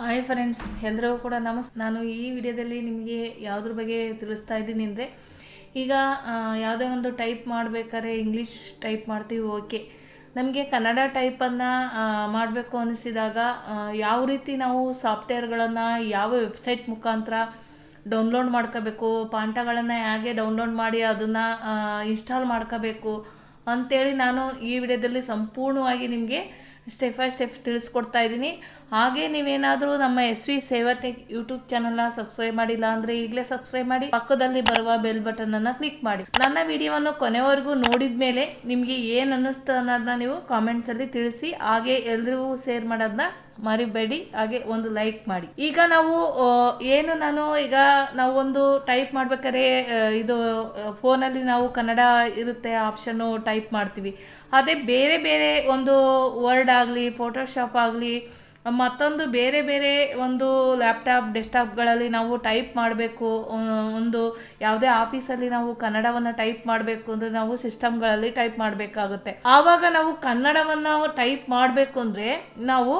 Hi friends ಎಲ್ರಿಗೂ ಕೂಡ ನಮಸ್, ನಾನು ಈ ವಿಡಿಯೋದಲ್ಲಿ ನಿಮಗೆ ಯಾವುದ್ರ ಬಗ್ಗೆ ತಿಳಿಸ್ತಾ ಇದ್ದೀನಿ ಅಂದರೆ, ಈಗ ಯಾವುದೇ ಒಂದು ಟೈಪ್ ಮಾಡಬೇಕಾದ್ರೆ ಇಂಗ್ಲೀಷ್ ಟೈಪ್ ಮಾಡ್ತೀವಿ ಓಕೆ ನಮಗೆ ಕನ್ನಡ ಟೈಪನ್ನು ಮಾಡಬೇಕು ಅನಿಸಿದಾಗ ಯಾವ ರೀತಿ ನಾವು ಸಾಫ್ಟ್ವೇರ್ಗಳನ್ನು ಯಾವ ವೆಬ್ಸೈಟ್ ಮುಖಾಂತರ ಡೌನ್ಲೋಡ್ ಮಾಡ್ಕೋಬೇಕು ಪಾಂಟಗಳನ್ನು ಹೇಗೆ ಡೌನ್ಲೋಡ್ ಮಾಡಿ ಅದನ್ನು ಇನ್ಸ್ಟಾಲ್ ಮಾಡ್ಕೋಬೇಕು ಅಂಥೇಳಿ ನಾನು ಈ ವಿಡಿಯೋದಲ್ಲಿ ಸಂಪೂರ್ಣವಾಗಿ ನಿಮಗೆ ಸ್ಟೆಪ್ ಬೈ ಸ್ಟೆಪ್ ತಿಳಿಸ್ಕೊಡ್ತಾ ಇದ್ದೀನಿ. ಹಾಗೆ ನೀವೇನಾದರೂ ನಮ್ಮ ಎಸ್ ವಿ ಸೇವಟೆಕ್ ಯೂಟ್ಯೂಬ್ ಚಾನಲ್ನ ಸಬ್ಸ್ಕ್ರೈಬ್ ಮಾಡಿಲ್ಲ ಅಂದರೆ ಈಗಲೇ ಸಬ್ಸ್ಕ್ರೈಬ್ ಮಾಡಿ. ಪಕ್ಕದಲ್ಲಿ ಬರುವ ಬೆಲ್ ಬಟನನ್ನು ಕ್ಲಿಕ್ ಮಾಡಿ. ನನ್ನ ವಿಡಿಯೋವನ್ನು ಕೊನೆವರೆಗೂ ನೋಡಿದ ಮೇಲೆ ನಿಮಗೆ ಏನು ಅನ್ನಿಸ್ತು ಅನ್ನೋದನ್ನ ನೀವು ಕಾಮೆಂಟ್ಸಲ್ಲಿ ತಿಳಿಸಿ. ಹಾಗೆ ಎಲ್ರಿಗೂ ಶೇರ್ ಮಾಡೋದನ್ನ ಮರಿಬೇಡಿ. ಹಾಗೆ ಒಂದು ಲೈಕ್ ಮಾಡಿ. ಈಗ ನಾವು ಏನು ನಾನು ಈಗ ನಾವು ಒಂದು ಟೈಪ್ ಮಾಡ್ಬೇಕಾದ್ರೆ ಇದು ಫೋನಲ್ಲಿ ನಾವು ಕನ್ನಡ ಇರುತ್ತೆ ಆಪ್ಷನ್ನು ಟೈಪ್ ಮಾಡ್ತೀವಿ. ಅದೇ ಬೇರೆ ಬೇರೆ ಒಂದು ವರ್ಡ್ ಆಗಲಿ ಫೋಟೋಶಾಪ್ ಆಗಲಿ ಮತ್ತೊಂದು ಬೇರೆ ಬೇರೆ ಒಂದು ಲ್ಯಾಪ್ಟಾಪ್ ಡೆಸ್ಕ್ಟಾಪ್ಗಳಲ್ಲಿ ನಾವು ಟೈಪ್ ಮಾಡಬೇಕು. ಒಂದು ಯಾವುದೇ ಆಫೀಸಲ್ಲಿ ನಾವು ಕನ್ನಡವನ್ನು ಟೈಪ್ ಮಾಡಬೇಕು ಅಂದರೆ ನಾವು ಸಿಸ್ಟಮ್ಗಳಲ್ಲಿ ಟೈಪ್ ಮಾಡಬೇಕಾಗುತ್ತೆ. ಆವಾಗ ನಾವು ಕನ್ನಡವನ್ನು ಟೈಪ್ ಮಾಡಬೇಕು ಅಂದರೆ ನಾವು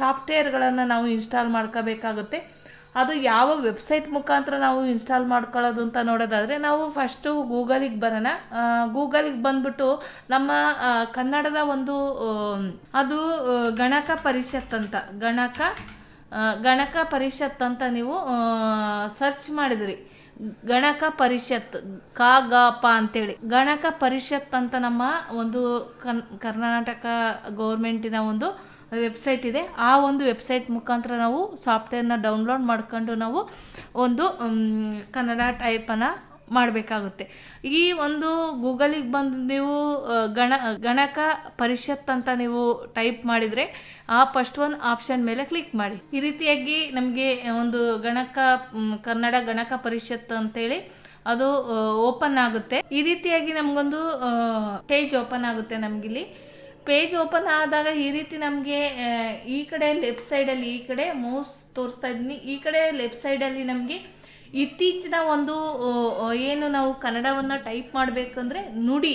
ಸಾಫ್ಟ್ವೇರ್ಗಳನ್ನು ನಾವು ಇನ್ಸ್ಟಾಲ್ ಮಾಡ್ಕೋಬೇಕಾಗುತ್ತೆ. ಅದು ಯಾವ ವೆಬ್ಸೈಟ್ ಮುಖಾಂತರ ನಾವು ಇನ್ಸ್ಟಾಲ್ ಮಾಡ್ಕೊಳ್ಳೋದು ಅಂತ ನೋಡೋದಾದರೆ ನಾವು ಫಸ್ಟು ಗೂಗಲಿಗೆ ಬರೋಣ. ಗೂಗಲಿಗೆ ಬಂದ್ಬಿಟ್ಟು ನಮ್ಮ ಕನ್ನಡದ ಒಂದು ಅದು ಗಣಕ ಪರಿಷತ್ ಅಂತ. ಗಣಕ ಗಣಕ ಪರಿಷತ್ ಅಂತ ನೀವು ಸರ್ಚ್ ಮಾಡಿದ್ರಿ. ಗಣಕ ಪರಿಷತ್, ಕ, ಗ, ಪ ಅಂತೇಳಿ. ಗಣಕ ಪರಿಷತ್ ಅಂತ ನಮ್ಮ ಒಂದು ಕನ್, ಕರ್ನಾಟಕ ಗೌರ್ಮೆಂಟಿನ ಒಂದು ವೆಬ್ಸೈಟ್ ಇದೆ. ಆ ಒಂದು ವೆಬ್ಸೈಟ್ ಮುಖಾಂತರ ನಾವು ಸಾಫ್ಟ್ವೇರ್ನ ಡೌನ್ಲೋಡ್ ಮಾಡ್ಕೊಂಡು ನಾವು ಒಂದು ಕನ್ನಡ ಟೈಪನ್ನು ಮಾಡಬೇಕಾಗುತ್ತೆ. ಈ ಒಂದು ಗೂಗಲಿಗೆ ಬಂದು ನೀವು ಗಣ, ಗಣಕ ಪರಿಷತ್ ಅಂತ ನೀವು ಟೈಪ್ ಮಾಡಿದರೆ ಆ ಫಸ್ಟ್ ಒನ್ ಆಪ್ಷನ್ ಮೇಲೆ ಕ್ಲಿಕ್ ಮಾಡಿ. ಈ ರೀತಿಯಾಗಿ ನಮಗೆ ಒಂದು ಗಣಕ ಕನ್ನಡ ಗಣಕ ಪರಿಷತ್ ಅಂತೇಳಿ ಅದು ಓಪನ್ ಆಗುತ್ತೆ. ಈ ರೀತಿಯಾಗಿ ನಮಗೊಂದು ಪೇಜ್ ಓಪನ್ ಆಗುತ್ತೆ ನಮಗಿಲ್ಲಿ. ಪೇಜ್ ಓಪನ್ ಆದಾಗ ಈ ರೀತಿ ನಮಗೆ ಈ ಕಡೆ ಲೆಫ್ಟ್ ಸೈಡಲ್ಲಿ ಈ ಕಡೆ ಮೌಸ್ ತೋರಿಸ್ತಾ ಇದ್ದೀನಿ ಈ ಕಡೆ ಲೆಫ್ಟ್ ಸೈಡಲ್ಲಿ ನಮಗೆ ಇತ್ತೀಚಿನ ಒಂದು ಏನು ನಾವು ಕನ್ನಡವನ್ನು ಟೈಪ್ ಮಾಡಬೇಕಂದ್ರೆ ನುಡಿ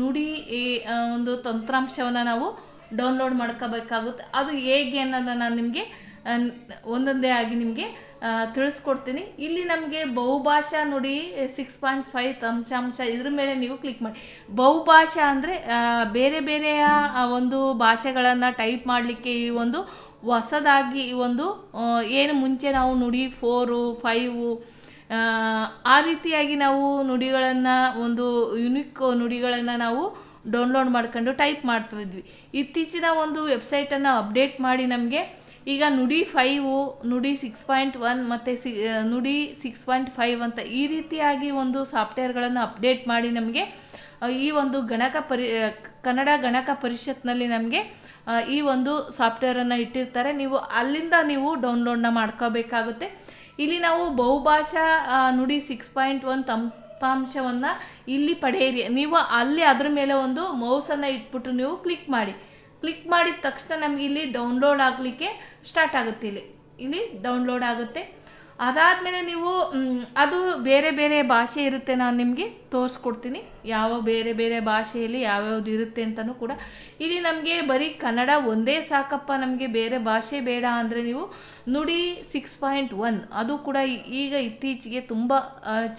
ನುಡಿ ಒಂದು ತಂತ್ರಾಂಶವನ್ನು ನಾವು ಡೌನ್ಲೋಡ್ ಮಾಡ್ಕೋಬೇಕಾಗುತ್ತೆ. ಅದು ಹೇಗೆ ಅನ್ನೋದನ್ನು ನಾನು ನಿಮಗೆ ಒಂದೊಂದೇ ಆಗಿ ನಿಮಗೆ ತಿಳಿಸ್ಕೊಡ್ತೀನಿ. ಇಲ್ಲಿ ನಮಗೆ ಬಹುಭಾಷಾ ನುಡಿ ಸಿಕ್ಸ್ ಪಾಯಿಂಟ್ ಫೈವ್ ತಂಚಾಂಶ ಇದ್ರ ಮೇಲೆ ನೀವು ಕ್ಲಿಕ್ ಮಾಡಿ. ಬಹುಭಾಷಾ ಅಂದರೆ ಬೇರೆ ಬೇರೆಯ ಒಂದು ಭಾಷೆಗಳನ್ನು ಟೈಪ್ ಮಾಡಲಿಕ್ಕೆ ಈ ಒಂದು ಹೊಸದಾಗಿ ಈ ಒಂದು ಏನು ಮುಂಚೆ ನಾವು ನುಡಿ ಫೋರು ಫೈವು ಆ ರೀತಿಯಾಗಿ ನಾವು ನುಡಿಗಳನ್ನು, ಒಂದು ಯುನಿಕ್ ನುಡಿಗಳನ್ನು ನಾವು ಡೌನ್ಲೋಡ್ ಮಾಡ್ಕೊಂಡು ಟೈಪ್ ಮಾಡ್ತಾ ಇದ್ವಿ. ಇತ್ತೀಚಿನ ಒಂದು ವೆಬ್ಸೈಟನ್ನು ಅಪ್ಡೇಟ್ ಮಾಡಿ ನಮಗೆ ಈಗ Nudi five Nudi six point one ಮತ್ತು C Nudi six point five ಅಂತ ಈ ರೀತಿಯಾಗಿ ಒಂದು ಸಾಫ್ಟ್ವೇರ್ಗಳನ್ನು ಅಪ್ಡೇಟ್ ಮಾಡಿ ನಮಗೆ ಈ ಒಂದು ಗಣಕ ಪರಿ ಕನ್ನಡ ಗಣಕ ಪರಿಷತ್ನಲ್ಲಿ ನಮಗೆ ಈ ಒಂದು ಸಾಫ್ಟ್ವೇರನ್ನು ಇಟ್ಟಿರ್ತಾರೆ. ನೀವು ಅಲ್ಲಿಂದ ನೀವು ಡೌನ್ಲೋಡ್ನ ಮಾಡ್ಕೋಬೇಕಾಗುತ್ತೆ. ಇಲ್ಲಿ ನಾವು ಬಹುಭಾಷಾ ನುಡಿ ಸಿಕ್ಸ್ ಪಾಯಿಂಟ್ ಒನ್ ತಂಪಾಂಶವನ್ನು ಇಲ್ಲಿ ಪಡೆಯಿರಿ. ನೀವು ಅಲ್ಲಿ ಅದ್ರ ಮೇಲೆ ಒಂದು ಮೌಸನ್ನು ಇಟ್ಬಿಟ್ಟು ನೀವು ಕ್ಲಿಕ್ ಮಾಡಿ. ಕ್ಲಿಕ್ ಮಾಡಿದ ತಕ್ಷಣ ನಮಗೆ ಇಲ್ಲಿ ಡೌನ್ಲೋಡ್ ಆಗಲಿಕ್ಕೆ ಸ್ಟಾರ್ಟ್ ಆಗುತ್ತೆ ಇಲ್ಲಿ. ಇಲ್ಲಿ ಡೌನ್ಲೋಡ್ ಆಗುತ್ತೆ. ಅದಾದಮೇಲೆ ನೀವು ಅದು ಬೇರೆ ಬೇರೆ ಭಾಷೆ ಇರುತ್ತೆ ನಾನು ನಿಮಗೆ ತೋರಿಸ್ಕೊಡ್ತೀನಿ. ಯಾವ ಬೇರೆ ಬೇರೆ ಭಾಷೆಯಲ್ಲಿ ಯಾವ್ಯಾವ್ದು ಇರುತ್ತೆ ಅಂತಲೂ ಕೂಡ. ಇಲ್ಲಿ ನಮಗೆ ಬರೀ ಕನ್ನಡ ಒಂದೇ ಸಾಕಪ್ಪ, ನಮಗೆ ಬೇರೆ ಭಾಷೆ ಬೇಡ ಅಂದರೆ ನೀವು ನುಡಿ ಸಿಕ್ಸ್ ಪಾಯಿಂಟ್ ಒನ್ ಅದು ಕೂಡ ಈಗ ಇತ್ತೀಚೆಗೆ ತುಂಬ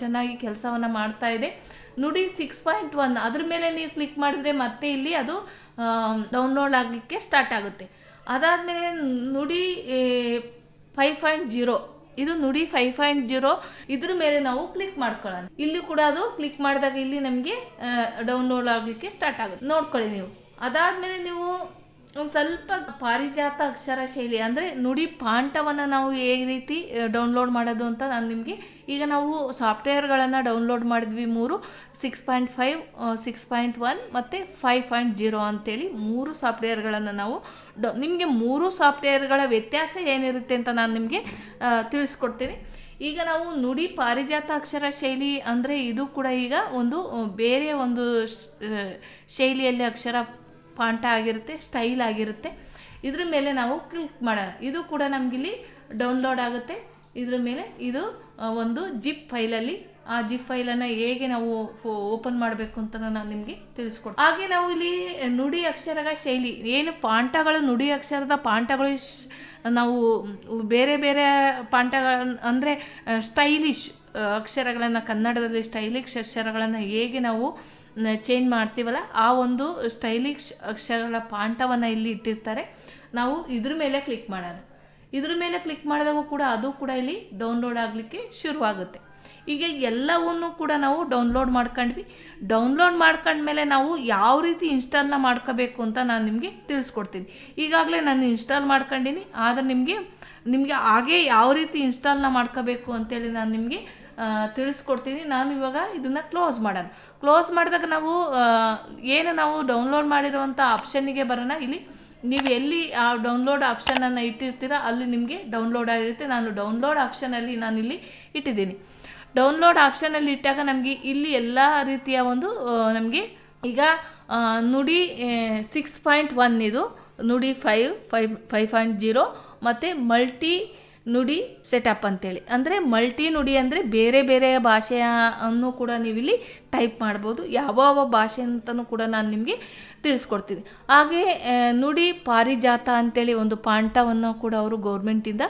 ಚೆನ್ನಾಗಿ ಕೆಲಸವನ್ನು ಮಾಡ್ತಾ ಇದೆ. ನುಡಿ ಸಿಕ್ಸ್ ಪಾಯಿಂಟ್ ಒನ್ ಅದ್ರ ಮೇಲೆ ನೀವು ಕ್ಲಿಕ್ ಮಾಡಿದ್ರೆ ಮತ್ತೆ ಇಲ್ಲಿ ಅದು ಡೌನ್ಲೋಡ್ ಆಗಲಿಕ್ಕೆ ಸ್ಟಾರ್ಟ್ ಆಗುತ್ತೆ. ಅದಾದಮೇಲೆ ನುಡಿ ಫೈವ್ ಪಾಯಿಂಟ್ ಜೀರೋ ಇದು ನುಡಿ ಫೈವ್ ಪಾಯಿಂಟ್ ಜೀರೋ ಇದ್ರ ಮೇಲೆ ನಾವು ಕ್ಲಿಕ್ ಮಾಡ್ಕೊಳ್ಳೋಣ. ಇಲ್ಲಿ ಕೂಡ ಅದು ಕ್ಲಿಕ್ ಮಾಡಿದಾಗ ಇಲ್ಲಿ ನಮಗೆ ಡೌನ್ಲೋಡ್ ಆಗಲಿಕ್ಕೆ ಸ್ಟಾರ್ಟ್ ಆಗುತ್ತೆ. ನೋಡ್ಕೊಳ್ಳಿ ನೀವು. ಅದಾದಮೇಲೆ ನೀವು ಒಂದು ಸ್ವಲ್ಪ ಪಾರಿಜಾತ ಅಕ್ಷರ ಶೈಲಿ, ಅಂದರೆ ನುಡಿ ಪಾಂಠವನ್ನು ನಾವು ಏ ರೀತಿ ಡೌನ್ಲೋಡ್ ಮಾಡೋದು ಅಂತ ನಾನು ನಿಮಗೆ, ಈಗ ನಾವು ಸಾಫ್ಟ್ವೇರ್ಗಳನ್ನು ಡೌನ್ಲೋಡ್ ಮಾಡಿದ್ವಿ ಮೂರು six point five six point one ಮತ್ತು ಫೈವ್ ಪಾಯಿಂಟ್ ಜೀರೋ ಅಂತೇಳಿ ಮೂರು ಸಾಫ್ಟ್ವೇರ್ಗಳನ್ನು ನಾವು ಡೌ ನಿಮಗೆ ಮೂರು ಸಾಫ್ಟ್ವೇರ್ಗಳ ವ್ಯತ್ಯಾಸ ಏನಿರುತ್ತೆ ಅಂತ ನಾನು ನಿಮಗೆ ತಿಳಿಸ್ಕೊಡ್ತೀನಿ. ಈಗ ನಾವು ನುಡಿ ಪಾರಿಜಾತ ಅಕ್ಷರ ಶೈಲಿ ಅಂದರೆ ಇದು ಕೂಡ ಈಗ ಒಂದು ಬೇರೆ ಒಂದು ಶೈಲಿಯಲ್ಲಿ ಅಕ್ಷರ ಪಾಂಠ ಆಗಿರುತ್ತೆ, ಸ್ಟೈಲ್ ಆಗಿರುತ್ತೆ. ಇದ್ರ ಮೇಲೆ ನಾವು ಕ್ಲಿಕ್ ಮಾಡೋಣ ಇದು ಕೂಡ ನಮಗಿಲ್ಲಿ ಡೌನ್ಲೋಡ್ ಆಗುತ್ತೆ. ಇದ್ರ ಮೇಲೆ ಇದು ಒಂದು ಜಿಪ್ ಫೈಲಲ್ಲಿ, ಆ ಜಿಪ್ ಫೈಲನ್ನು ಹೇಗೆ ನಾವು ಓಪನ್ ಮಾಡಬೇಕು ಅಂತ ನಾನು ನಿಮಗೆ ತಿಳಿಸ್ಕೊಡ್ತೀನಿ. ಹಾಗೆ ನಾವು ಇಲ್ಲಿ ನುಡಿ ಅಕ್ಷರದ ಶೈಲಿ, ಏನು ಪಾಂಟಗಳು, ನುಡಿ ಅಕ್ಷರದ ಪಾಂಟಗಳು ನಾವು ಬೇರೆ ಬೇರೆ ಪಾಂಟಗಳ ಅಂದರೆ ಸ್ಟೈಲಿಶ್ ಅಕ್ಷರಗಳನ್ನು, ಕನ್ನಡದಲ್ಲಿ ಸ್ಟೈಲಿಶ್ ಅಕ್ಷರಗಳನ್ನು ಹೇಗೆ ನಾವು ಚೇಂಜ್ ಮಾಡ್ತೀವಲ್ಲ, ಆ ಒಂದು ಸ್ಟೈಲಿಶ್ ಅಕ್ಷರಗಳ ಪಾಠವನ್ನು ಇಲ್ಲಿ ಇಟ್ಟಿರ್ತಾರೆ. ನಾವು ಇದ್ರ ಮೇಲೆ ಕ್ಲಿಕ್ ಮಾಡೋಣ. ಇದ್ರ ಮೇಲೆ ಕ್ಲಿಕ್ ಮಾಡಿದಾಗೂ ಕೂಡ ಅದು ಕೂಡ ಇಲ್ಲಿ ಡೌನ್ಲೋಡ್ ಆಗಲಿಕ್ಕೆ ಶುರುವಾಗುತ್ತೆ. ಈಗ ಎಲ್ಲವನ್ನೂ ಕೂಡ ನಾವು ಡೌನ್ಲೋಡ್ ಮಾಡ್ಕೊಂಡ್ವಿ. ಡೌನ್ಲೋಡ್ ಮಾಡ್ಕೊಂಡ್ಮೇಲೆ ನಾವು ಯಾವ ರೀತಿ ಇನ್ಸ್ಟಾಲ್ನ ಮಾಡ್ಕೋಬೇಕು ಅಂತ ನಾನು ನಿಮಗೆ ತಿಳಿಸ್ಕೊಡ್ತೀನಿ. ಈಗಾಗಲೇ ನಾನು ಇನ್ಸ್ಟಾಲ್ ಮಾಡ್ಕೊಂಡಿನಿ, ಆದರೆ ನಿಮಗೆ ನಿಮಗೆ ಹಾಗೆ ಯಾವ ರೀತಿ ಇನ್ಸ್ಟಾಲ್ನ ಮಾಡ್ಕೋಬೇಕು ಅಂತೇಳಿ ನಾನು ನಿಮಗೆ ತಿಳಿಸ್ಕೊಡ್ತೀನಿ. ನಾನು ಇವಾಗ ಇದನ್ನು ಕ್ಲೋಸ್ ಮಾಡೋಣ. ಕ್ಲೋಸ್ ಮಾಡಿದಾಗ ನಾವು ಏನು ನಾವು ಡೌನ್ಲೋಡ್ ಮಾಡಿರುವಂಥ ಆಪ್ಷನ್ನಿಗೆ ಬರೋಣ. ಇಲ್ಲಿ ನೀವು ಎಲ್ಲಿ ಆ ಡೌನ್ಲೋಡ್ ಆಪ್ಷನನ್ನು ಇಟ್ಟಿರ್ತೀರ, ಅಲ್ಲಿ ನಿಮಗೆ ಡೌನ್ಲೋಡ್ ಆಗಿರುತ್ತೆ. ನಾನು ಡೌನ್ಲೋಡ್ ಆಪ್ಷನಲ್ಲಿ ಇಲ್ಲಿ ಇಟ್ಟಿದ್ದೀನಿ. ಡೌನ್ಲೋಡ್ ಆಪ್ಷನಲ್ಲಿ ಇಟ್ಟಾಗ ನಮಗೆ ಇಲ್ಲಿ ಎಲ್ಲ ರೀತಿಯ ಒಂದು ನಮಗೆ ಈಗ ನುಡಿ ಸಿಕ್ಸ್ ಪಾಯಿಂಟ್ ಒನ್ ಇದು, Nudi five five five point zero ಮತ್ತು ಮಲ್ಟಿ ನುಡಿ ಸೆಟಪ್ ಅಂತೇಳಿ. ಅಂದರೆ ಮಲ್ಟಿ ನುಡಿ ಅಂದರೆ ಬೇರೆ ಬೇರೆ ಭಾಷೆಯನ್ನು ಕೂಡ ನೀವು ಇಲ್ಲಿ ಟೈಪ್ ಮಾಡ್ಬೋದು. ಯಾವ ಯಾವ ಭಾಷೆ ಅಂತಲೂ ಕೂಡ ನಾನು ನಿಮಗೆ ತಿಳಿಸ್ಕೊಡ್ತೀನಿ. ಹಾಗೆ ನುಡಿ ಪಾರಿಜಾತ ಅಂತೇಳಿ ಒಂದು ಪಾಂಟವನ್ನು ಕೂಡ ಅವರು ಗೌರ್ಮೆಂಟಿಂದ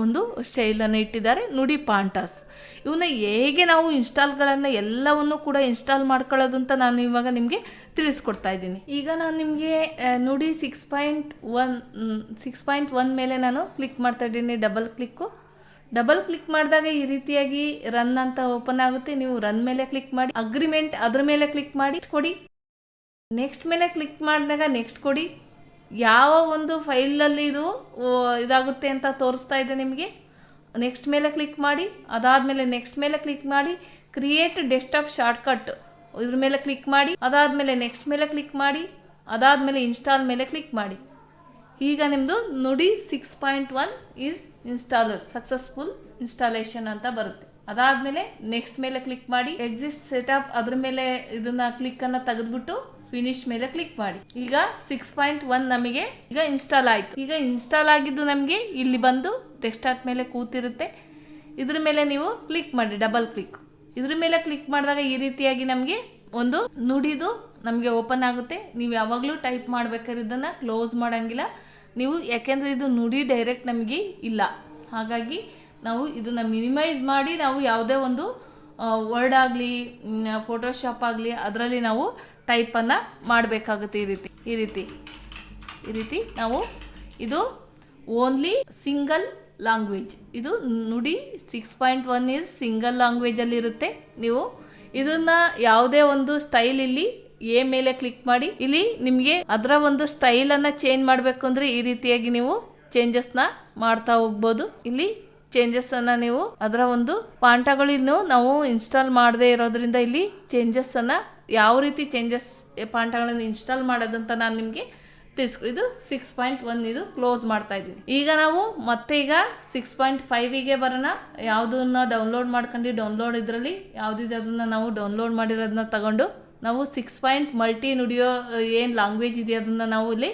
ಒಂದು ಸ್ಟೈಲನ್ನು ಇಟ್ಟಿದ್ದಾರೆ. ನುಡಿ ಪಾಂಟಾಸ್ ಇವನ್ನ ಹೇಗೆ ನಾವು ಇನ್ಸ್ಟಾಲ್ಗಳನ್ನು ಎಲ್ಲವನ್ನು ಕೂಡ ಇನ್ಸ್ಟಾಲ್ ಮಾಡ್ಕೊಳ್ಳೋದು ಅಂತ ನಾನು ಇವಾಗ ನಿಮಗೆ ತಿಳಿಸ್ಕೊಡ್ತಾ ಇದ್ದೀನಿ. ಈಗ ನಾನು ನಿಮಗೆ Nudi six point one six point one ಮೇಲೆ ನಾನು ಕ್ಲಿಕ್ ಮಾಡ್ತಾ ಇದ್ದೀನಿ ಡಬಲ್ ಕ್ಲಿಕ್ಕು ಡಬಲ್ ಕ್ಲಿಕ್ ಮಾಡಿದಾಗ ಈ ರೀತಿಯಾಗಿ ರನ್ ಅಂತ ಓಪನ್ ಆಗುತ್ತೆ. ನೀವು ರನ್ ಮೇಲೆ ಕ್ಲಿಕ್ ಮಾಡಿ ಅಗ್ರಿಮೆಂಟ್ ಅದ್ರ ಮೇಲೆ ಕ್ಲಿಕ್ ಮಾಡಿ ಕೊಡಿ. ನೆಕ್ಸ್ಟ್ ಮೇಲೆ ಕ್ಲಿಕ್ ಮಾಡಿದಾಗ ನೆಕ್ಸ್ಟ್ ಕೊಡಿ. ಯಾವ ಒಂದು ಫೈಲಲ್ಲಿ ಇದು ಇದಾಗುತ್ತೆ ಅಂತ ತೋರಿಸ್ತಾ ಇದೆ ನಿಮಗೆ. ನೆಕ್ಸ್ಟ್ ಮೇಲೆ ಕ್ಲಿಕ್ ಮಾಡಿ, ಅದಾದಮೇಲೆ ನೆಕ್ಸ್ಟ್ ಮೇಲೆ ಕ್ಲಿಕ್ ಮಾಡಿ ಕ್ರಿಯೇಟ್ ಡೆಸ್ಕ್ಟಾಪ್ ಶಾರ್ಟ್ಕಟ್ ಇದ್ರ ಮೇಲೆ ಕ್ಲಿಕ್ ಮಾಡಿ, ಅದಾದಮೇಲೆ ನೆಕ್ಸ್ಟ್ ಮೇಲೆ ಕ್ಲಿಕ್ ಮಾಡಿ, ಅದಾದಮೇಲೆ ಇನ್ಸ್ಟಾಲ್ ಮೇಲೆ ಕ್ಲಿಕ್ ಮಾಡಿ. ಈಗ ನಿಮ್ಮದು Nudi six point one is installer successful installation ಅಂತ ಬರುತ್ತೆ. ಅದಾದಮೇಲೆ ನೆಕ್ಸ್ಟ್ ಮೇಲೆ ಕ್ಲಿಕ್ ಮಾಡಿ ಎಕ್ಸಿಸ್ಟ್ ಸೆಟಪ್ ಅದ್ರ ಮೇಲೆ ಇದನ್ನ ಕ್ಲಿಕ್ಕನ್ನು ತೆಗೆದ್ಬಿಟ್ಟು ಫಿನಿಶ್ ಮೇಲೆ ಕ್ಲಿಕ್ ಮಾಡಿ. ಈಗ ಸಿಕ್ಸ್ ಪಾಯಿಂಟ್ ಒನ್ ನಮಗೆ ಈಗ ಇನ್ಸ್ಟಾಲ್ ಆಯಿತು. ಈಗ ಇನ್ಸ್ಟಾಲ್ ಆಗಿದ್ದು ನಮಗೆ ಇಲ್ಲಿ ಬಂದು ಡೆಸ್ಕ್ಟಾಪ್ ಮೇಲೆ ಕೂತಿರುತ್ತೆ. ಇದ್ರ ಮೇಲೆ ನೀವು ಕ್ಲಿಕ್ ಮಾಡಿ ಡಬಲ್ ಕ್ಲಿಕ್ ಇದ್ರ ಮೇಲೆ ಕ್ಲಿಕ್ ಮಾಡಿದಾಗ ಈ ರೀತಿಯಾಗಿ ನಮಗೆ ಒಂದು ನುಡಿದು ನಮಗೆ ಓಪನ್ ಆಗುತ್ತೆ. ನೀವು ಯಾವಾಗಲೂ ಟೈಪ್ ಮಾಡ್ಬೇಕಾದ್ರೆ ಇದನ್ನು ಕ್ಲೋಸ್ ಮಾಡೋಂಗಿಲ್ಲ. ನೀವು ಯಾಕೆಂದರೆ ಇದು ನುಡಿ ಡೈರೆಕ್ಟ್ ನಮಗೆ ಇಲ್ಲ. ಹಾಗಾಗಿ ನಾವು ಇದನ್ನು ಮಿನಿಮೈಸ್ ಮಾಡಿ ನಾವು ಯಾವುದೇ ಒಂದು ವರ್ಡ್ ಆಗಲಿ ಫೋಟೋಶಾಪ್ ಆಗಲಿ ಅದರಲ್ಲಿ ನಾವು ಟೈಪನ್ನು ಮಾಡಬೇಕಾಗುತ್ತೆ ಈ ರೀತಿ. ಈ ರೀತಿ. ಈ ರೀತಿ ನಾವು ಇದು ಓನ್ಲಿ ಸಿಂಗಲ್ ಲ್ಯಾಂಗ್ವೇಜ್ ಇದು Nudi six point one is single ಲ್ಯಾಂಗ್ವೇಜಲ್ಲಿ ಇರುತ್ತೆ. ನೀವು ಇದನ್ನ ಯಾವುದೇ ಒಂದು ಸ್ಟೈಲ್ ಇಲ್ಲಿ ಎ ಮೇಲೆ ಕ್ಲಿಕ್ ಮಾಡಿ. ಇಲ್ಲಿ ನಿಮಗೆ ಅದರ ಒಂದು ಸ್ಟೈಲನ್ನು ಚೇಂಜ್ ಮಾಡಬೇಕು ಅಂದರೆ ಈ ರೀತಿಯಾಗಿ ನೀವು ಚೇಂಜಸ್ನ ಮಾಡ್ತಾ ಹೋಗ್ಬೋದು. ಇಲ್ಲಿ ಚೇಂಜಸ್ಸನ್ನು ನೀವು ಅದರ ಒಂದು ಪಾಂಟಗಳಿನ್ನು ನಾವು ಇನ್ಸ್ಟಾಲ್ ಮಾಡದೇ ಇರೋದ್ರಿಂದ ಇಲ್ಲಿ ಚೇಂಜಸ್ಸನ್ನು ಯಾವ ರೀತಿ ಚೇಂಜಸ್ ಪಾಂಟಗಳನ್ನು ಇನ್ಸ್ಟಾಲ್ ಮಾಡೋದಂತ ನಾನು ನಿಮಗೆ ತಿಳಿಸ್ಕೊ ಇದು ಸಿಕ್ಸ್ ಪಾಯಿಂಟ್ ಒನ್ ಇದು ಕ್ಲೋಸ್ ಮಾಡ್ತಾ ಇದ್ದೀವಿ ಈಗ ನಾವು ಮತ್ತೆ ಈಗ ಸಿಕ್ಸ್ ಪಾಯಿಂಟ್ ಫೈವಿಗೆ ಬರೋಣ. ಯಾವುದನ್ನ ಡೌನ್ಲೋಡ್ ಮಾಡ್ಕೊಂಡು ಡೌನ್ಲೋಡ್ ಇದರಲ್ಲಿ ಯಾವುದಿದೆ ಅದನ್ನು ನಾವು ಡೌನ್ಲೋಡ್ ಮಾಡಿರೋದನ್ನ ತಗೊಂಡು ನಾವು ಸಿಕ್ಸ್ ಪಾಯಿಂಟ್ ಮಲ್ಟಿ ನುಡಿಯೋ ಏನು ಲ್ಯಾಂಗ್ವೇಜ್ ಇದೆ ಅದನ್ನು ನಾವು ಇಲ್ಲಿ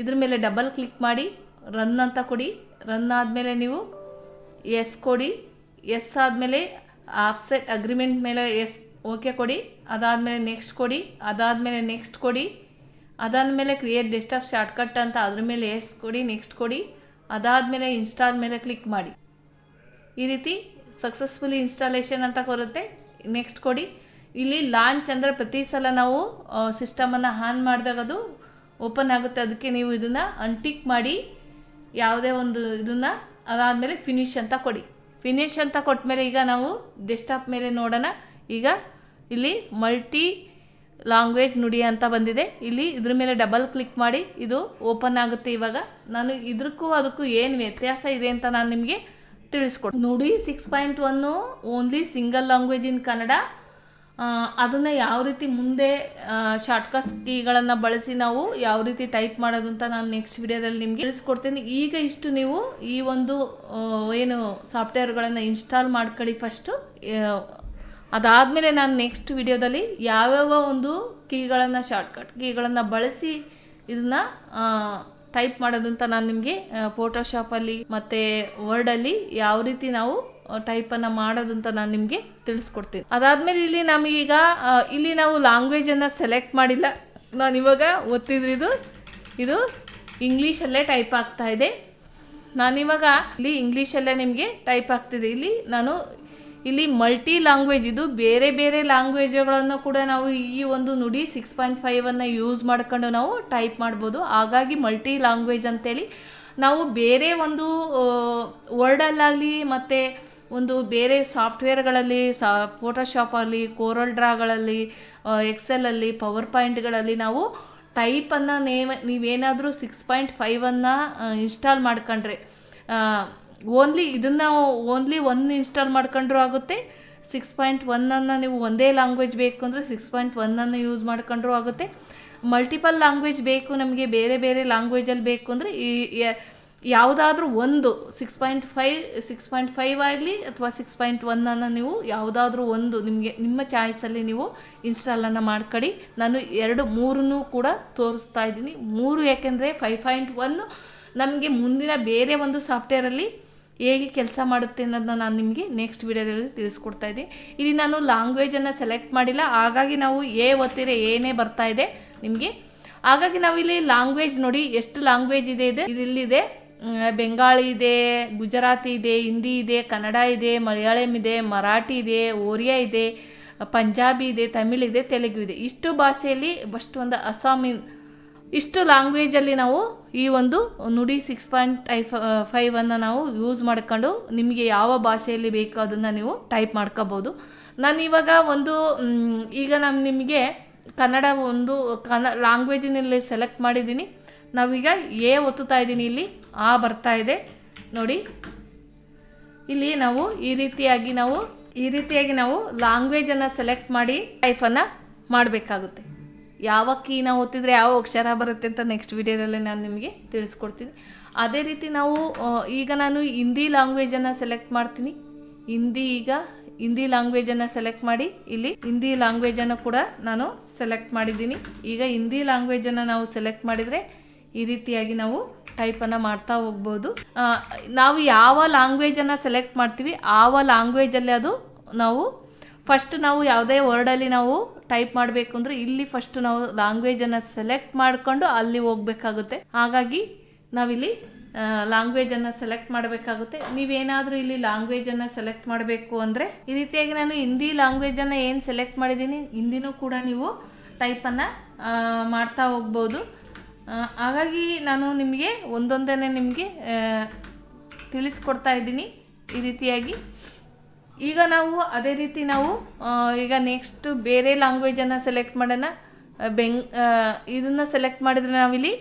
ಇದ್ರ ಮೇಲೆ ಡಬಲ್ ಕ್ಲಿಕ್ ಮಾಡಿ ರನ್ ಅಂತ ಕೊಡಿ. ರನ್ ಆದಮೇಲೆ ನೀವು ಎಸ್ ಕೊಡಿ. ಎಸ್ ಆದಮೇಲೆ ಆಫ್ಸೆಟ್ ಅಗ್ರಿಮೆಂಟ್ ಮೇಲೆ ಎಸ್ ಓಕೆ ಕೊಡಿ. ಅದಾದಮೇಲೆ ನೆಕ್ಸ್ಟ್ ಕೊಡಿ. ಅದಾದಮೇಲೆ ನೆಕ್ಸ್ಟ್ ಕೊಡಿ. ಅದಾದಮೇಲೆ ಕ್ರಿಯೇಟ್ ಡೆಸ್ಕ್ಟಾಪ್ ಶಾರ್ಟ್ಕಟ್ ಅಂತ ಅದ್ರ ಮೇಲೆ ಎಸ್ ಕೊಡಿ ನೆಕ್ಸ್ಟ್ ಕೊಡಿ, ಅದಾದಮೇಲೆ ಇನ್ಸ್ಟಾಲ್ ಮೇಲೆ ಕ್ಲಿಕ್ ಮಾಡಿ. ಈ ರೀತಿ ಸಕ್ಸಸ್ಫುಲಿ ಇನ್ಸ್ಟಾಲೇಷನ್ ಅಂತ ಬರುತ್ತೆ. ನೆಕ್ಸ್ಟ್ ಕೊಡಿ. ಇಲ್ಲಿ ಲಾಂಚ್ ಅಂದರೆ ಪ್ರತಿ ಸಲ ನಾವು ಸಿಸ್ಟಮನ್ನು ಆನ್ ಮಾಡಿದಾಗ ಅದು ಓಪನ್ ಆಗುತ್ತೆ. ಅದಕ್ಕೆ ನೀವು ಇದನ್ನು ಅನ್ಟಿಕ್ ಮಾಡಿ, ಯಾವುದೇ ಒಂದು ಇದನ್ನು ಅದಾದಮೇಲೆ ಫಿನಿಶ್ ಅಂತ ಕೊಡಿ. ಫಿನಿಶ್ ಅಂತ ಕೊಟ್ಟ ಮೇಲೆ ಈಗ ನಾವು ಡೆಸ್ಕ್ಟಾಪ್ ಮೇಲೆ ನೋಡೋಣ. ಈಗ ಇಲ್ಲಿ ಮಲ್ಟಿ ಲ್ಯಾಂಗ್ವೇಜ್ ನುಡಿ ಅಂತ ಬಂದಿದೆ. ಇಲ್ಲಿ ಇದ್ರ ಮೇಲೆ ಡಬಲ್ ಕ್ಲಿಕ್ ಮಾಡಿ ಇದು ಓಪನ್ ಆಗುತ್ತೆ ಇವಾಗ. ನಾನು ಇದಕ್ಕೂ ಅದಕ್ಕೂ ಏನು ವ್ಯತ್ಯಾಸ ಇದೆ ಅಂತ ನಾನು ನಿಮಗೆ ತಿಳಿಸ್ಕೊಡ್ Nudi six point one only single language in Kannada ಅದನ್ನು ಯಾವ ರೀತಿ ಮುಂದೆ ಶಾರ್ಟ್ಕಟ್ ಕೀಗಳನ್ನು ಬಳಸಿ ನಾವು ಯಾವ ರೀತಿ ಟೈಪ್ ಮಾಡೋದು ಅಂತ ನಾನು ನೆಕ್ಸ್ಟ್ ವಿಡಿಯೋದಲ್ಲಿ ನಿಮಗೆ ತಿಳಿಸ್ಕೊಡ್ತೀನಿ. ಈಗ ಇಷ್ಟು ನೀವು ಈ ಒಂದು ಏನು ಸಾಫ್ಟ್ವೇರ್ಗಳನ್ನು ಇನ್ಸ್ಟಾಲ್ ಮಾಡ್ಕೊಳ್ಳಿ ಫಸ್ಟು ಅದಾದಮೇಲೆ ನಾನು ನೆಕ್ಸ್ಟ್ ವಿಡಿಯೋದಲ್ಲಿ ಯಾವ್ಯಾವ ಒಂದು ಕೀಗಳನ್ನು ಶಾರ್ಟ್ಕಟ್ ಕೀಗಳನ್ನು ಬಳಸಿ ಇದನ್ನು ಟೈಪ್ ಮಾಡೋದು ಅಂತ ನಾನು ನಿಮಗೆ ಫೋಟೋಶಾಪಲ್ಲಿ ಮತ್ತು ವರ್ಡಲ್ಲಿ ಯಾವ ರೀತಿ ನಾವು ಟೈಪನ್ನು ಅಂತ ನಾನು ನಿಮಗೆ ತಿಳಿಸ್ಕೊಡ್ತೀನಿ. ಅದಾದಮೇಲೆ ಇಲ್ಲಿ ನಮಗೀಗ ಇಲ್ಲಿ ನಾವು ಲ್ಯಾಂಗ್ವೇಜನ್ನು ಸೆಲೆಕ್ಟ್ ಮಾಡಿಲ್ಲ. ನಾನು ಇವಾಗ ಇದು ಇದು ಇಂಗ್ಲೀಷಲ್ಲೇ ಟೈಪ್ ಆಗ್ತಾ ಇದೆ. ನಾನಿವಾಗ ಇಲ್ಲಿ ಇಂಗ್ಲೀಷಲ್ಲೇ ನಿಮಗೆ ಟೈಪ್ ಆಗ್ತಿದೆ. ಇಲ್ಲಿ ನಾನು ಇಲ್ಲಿ ಮಲ್ಟಿ ಲ್ಯಾಂಗ್ವೇಜ್ ಇದು ಬೇರೆ ಬೇರೆ ಲ್ಯಾಂಗ್ವೇಜ್ಗಳನ್ನು ಕೂಡ ನಾವು ಈ ಒಂದು ನುಡಿ ಸಿಕ್ಸ್ ಪಾಯಿಂಟ್ ಫೈವನ್ನು ಯೂಸ್ ಮಾಡ್ಕೊಂಡು ನಾವು ಟೈಪ್ ಮಾಡ್ಬೋದು. ಹಾಗಾಗಿ ಮಲ್ಟಿ ಲ್ಯಾಂಗ್ವೇಜ್ ಅಂತೇಳಿ ನಾವು ಬೇರೆ ಒಂದು ವರ್ಡಲ್ಲಾಗಲಿ ಮತ್ತು ಒಂದು ಬೇರೆ ಸಾಫ್ಟ್ವೇರ್ಗಳಲ್ಲಿ ಸಾ ಫೋಟೋಶಾಪಲ್ಲಿ ಕೋರಲ್ ಡ್ರಾಗಳಲ್ಲಿ ಎಕ್ಸೆಲಲ್ಲಿ ಪವರ್ ಪಾಯಿಂಟ್ಗಳಲ್ಲಿ ನಾವು ಟೈಪನ್ನು ನೇಮ, ನೀವೇನಾದರೂ ಸಿಕ್ಸ್ ಪಾಯಿಂಟ್ ಫೈವನ್ನು ಇನ್ಸ್ಟಾಲ್ ಮಾಡ್ಕೊಂಡ್ರೆ ಓನ್ಲಿ ಇದನ್ನು ಓನ್ಲಿ ಒನ್ ಇನ್ಸ್ಟಾಲ್ ಮಾಡ್ಕೊಂಡ್ರು ಆಗುತ್ತೆ. ಸಿಕ್ಸ್ ಪಾಯಿಂಟ್ ಒನ್ನನ್ನು ನೀವು ಒಂದೇ ಲ್ಯಾಂಗ್ವೇಜ್ ಬೇಕು ಅಂದರೆ ಸಿಕ್ಸ್ ಪಾಯಿಂಟ್ ಒನ್ನನ್ನು ಯೂಸ್ ಮಾಡ್ಕೊಂಡ್ರು ಆಗುತ್ತೆ. ಮಲ್ಟಿಪಲ್ ಲ್ಯಾಂಗ್ವೇಜ್ ಬೇಕು ನಮಗೆ ಬೇರೆ ಬೇರೆ ಲ್ಯಾಂಗ್ವೇಜಲ್ಲಿ ಬೇಕು ಅಂದರೆ ಈ ಯಾವುದಾದ್ರೂ ಒಂದು six point five six point five ಆಗಲಿ ಅಥವಾ ಸಿಕ್ಸ್ ಪಾಯಿಂಟ್ ಒನ್ನನ್ನು ನೀವು ಯಾವುದಾದ್ರೂ ಒಂದು ನಿಮಗೆ, ನಿಮ್ಮ ಚಾಯ್ಸಲ್ಲಿ ನೀವು ಇನ್ಸ್ಟಾಲನ್ನು ಮಾಡ್ಕೊಳ್ಳಿ ನಾನು ಎರಡು ಮೂರನ್ನು ಕೂಡ ತೋರಿಸ್ತಾ ಇದ್ದೀನಿ. ಮೂರು ಯಾಕೆಂದರೆ ಫೈವ್ ಪಾಯಿಂಟ್ ಒನ್ನು ನಮಗೆ ಮುಂದಿನ ಬೇರೆ ಒಂದು ಸಾಫ್ಟ್ವೇರಲ್ಲಿ ಹೇಗೆ ಕೆಲಸ ಮಾಡುತ್ತೆ ಅನ್ನೋದನ್ನ ನಾನು ನಿಮಗೆ ನೆಕ್ಸ್ಟ್ ವಿಡಿಯೋದಲ್ಲಿ ತಿಳಿಸ್ಕೊಡ್ತಾ ಇದ್ದೀನಿ. ಇಲ್ಲಿ ನಾನು ಲ್ಯಾಂಗ್ವೇಜನ್ನು ಸೆಲೆಕ್ಟ್ ಮಾಡಿಲ್ಲ. ಹಾಗಾಗಿ ನಾವು ಎ ಒತ್ತಿರೆ ಏನೇ ಬರ್ತಾ ಇದೆ ನಿಮಗೆ. ಹಾಗಾಗಿ ನಾವಿಲ್ಲಿ ಲ್ಯಾಂಗ್ವೇಜ್ ನೋಡಿ ಎಷ್ಟು ಲ್ಯಾಂಗ್ವೇಜ್ ಇದೆ ಇದೆ. ಇಲ್ಲಿದೆ ಬೆಂಗಾಳಿ ಇದೆ, ಗುಜರಾತಿ ಇದೆ, ಹಿಂದಿ ಇದೆ, ಕನ್ನಡ ಇದೆ, ಮಲಯಾಳಂ ಇದೆ, ಮರಾಠಿ ಇದೆ, ಓರಿಯಾ ಇದೆ, ಪಂಜಾಬಿ ಇದೆ, ತಮಿಳ್ ಇದೆ, ತೆಲುಗು ಇದೆ. ಇಷ್ಟು ಭಾಷೆಯಲ್ಲಿ ಫಸ್ಟ್ ಒಂದು ಅಸ್ಸಾಮಿನ್ ಇಷ್ಟು ಲ್ಯಾಂಗ್ವೇಜಲ್ಲಿ ನಾವು ಈ ಒಂದು ನುಡಿ ಸಿಕ್ಸ್ ಪಾಯಿಂಟ್ ಟೈಫ್ ಫೈವನ್ನು ನಾವು ಯೂಸ್ ಮಾಡ್ಕೊಂಡು ನಿಮಗೆ ಯಾವ ಭಾಷೆಯಲ್ಲಿ ಬೇಕೋ ಅದನ್ನು ನೀವು ಟೈಪ್ ಮಾಡ್ಕೋಬೋದು. ನಾನು ಇವಾಗ ಒಂದು ಈಗ ನಾನು ನಿಮಗೆ ಕನ್ನಡ ಒಂದು ಕನ್ನ ಲ್ಯಾಂಗ್ವೇಜಿನಲ್ಲಿ ಸೆಲೆಕ್ಟ್ ಮಾಡಿದ್ದೀನಿ. ನಾವೀಗ ಎ ಒತ್ತುತ್ತಾ ಇದ್ದೀನಿ ಇಲ್ಲಿ, ಆ ಬರ್ತಾ ಇದೆ. ನೋಡಿ, ಇಲ್ಲಿ ನಾವು ಈ ರೀತಿಯಾಗಿ ನಾವು, ಈ ರೀತಿಯಾಗಿ ನಾವು ಲ್ಯಾಂಗ್ವೇಜನ್ನು ಸೆಲೆಕ್ಟ್ ಮಾಡಿ ಟೈಫನ್ನು ಮಾಡಬೇಕಾಗುತ್ತೆ. ಯಾವ ಕೀನ ಓದ್ತಿದ್ರೆ ಯಾವ ಅಕ್ಷರ ಬರುತ್ತೆ ಅಂತ ನೆಕ್ಸ್ಟ್ ವಿಡಿಯೋದಲ್ಲಿ ನಾನು ನಿಮಗೆ ತಿಳಿಸ್ಕೊಡ್ತೀನಿ. ಅದೇ ರೀತಿ ನಾವು ಈಗ ನಾನು ಹಿಂದಿ ಲ್ಯಾಂಗ್ವೇಜನ್ನು ಸೆಲೆಕ್ಟ್ ಮಾಡ್ತೀನಿ. ಹಿಂದಿ ಈಗ ಹಿಂದಿ ಲ್ಯಾಂಗ್ವೇಜನ್ನು ಸೆಲೆಕ್ಟ್ ಮಾಡಿ ಇಲ್ಲಿ ಹಿಂದಿ ಲ್ಯಾಂಗ್ವೇಜನ್ನು ಕೂಡ ನಾನು ಸೆಲೆಕ್ಟ್ ಮಾಡಿದ್ದೀನಿ. ಈಗ ಹಿಂದಿ ಲ್ಯಾಂಗ್ವೇಜನ್ನು ನಾವು ಸೆಲೆಕ್ಟ್ ಮಾಡಿದರೆ ಈ ರೀತಿಯಾಗಿ ನಾವು ಟೈಪನ್ನು ಮಾಡ್ತಾ ಹೋಗ್ಬೋದು. ಆ, ನಾವು ಯಾವ ಲ್ಯಾಂಗ್ವೇಜನ್ನು ಸೆಲೆಕ್ಟ್ ಮಾಡ್ತೀವಿ ಆವ ಲ್ಯಾಂಗ್ವೇಜಲ್ಲಿ ಅದು ನಾವು ಫಸ್ಟ್ ನಾವು ಯಾವುದೇ ವರ್ಡಲ್ಲಿ ನಾವು ಟೈಪ್ ಮಾಡಬೇಕು ಅಂದರೆ ಇಲ್ಲಿ ಫಸ್ಟ್ ನಾವು ಲ್ಯಾಂಗ್ವೇಜನ್ನು ಸೆಲೆಕ್ಟ್ ಮಾಡಿಕೊಂಡು ಅಲ್ಲಿ ಹೋಗ್ಬೇಕಾಗುತ್ತೆ. ಹಾಗಾಗಿ ನಾವಿಲ್ಲಿ ಲ್ಯಾಂಗ್ವೇಜನ್ನು ಸೆಲೆಕ್ಟ್ ಮಾಡಬೇಕಾಗುತ್ತೆ. ನೀವೇನಾದರೂ ಇಲ್ಲಿ ಲ್ಯಾಂಗ್ವೇಜನ್ನು ಸೆಲೆಕ್ಟ್ ಮಾಡಬೇಕು ಅಂದರೆ ಈ ರೀತಿಯಾಗಿ ನಾನು ಹಿಂದಿ ಲ್ಯಾಂಗ್ವೇಜನ್ನು ಏನು ಸೆಲೆಕ್ಟ್ ಮಾಡಿದ್ದೀನಿ, ಹಿಂದಿನೂ ಕೂಡ ನೀವು ಟೈಪನ್ನು ಮಾಡ್ತಾ ಹೋಗ್ಬೋದು. ಹಾಗಾಗಿ ನಾನು ನಿಮಗೆ ಒಂದೊಂದೇ ನಿಮಗೆ ತಿಳಿಸ್ಕೊಡ್ತಾ ಇದ್ದೀನಿ ಈ ರೀತಿಯಾಗಿ. ಈಗ ನಾವು ಅದೇ ರೀತಿ ನಾವು ಈಗ ನೆಕ್ಸ್ಟ್ ಬೇರೆ ಲ್ಯಾಂಗ್ವೇಜನ್ನು ಸೆಲೆಕ್ಟ್ ಮಾಡೋಣ. ಬೆಂಗ್ ಇದನ್ನು ಸೆಲೆಕ್ಟ್ ಮಾಡಿದರೆ ನಾವಿಲ್ಲಿ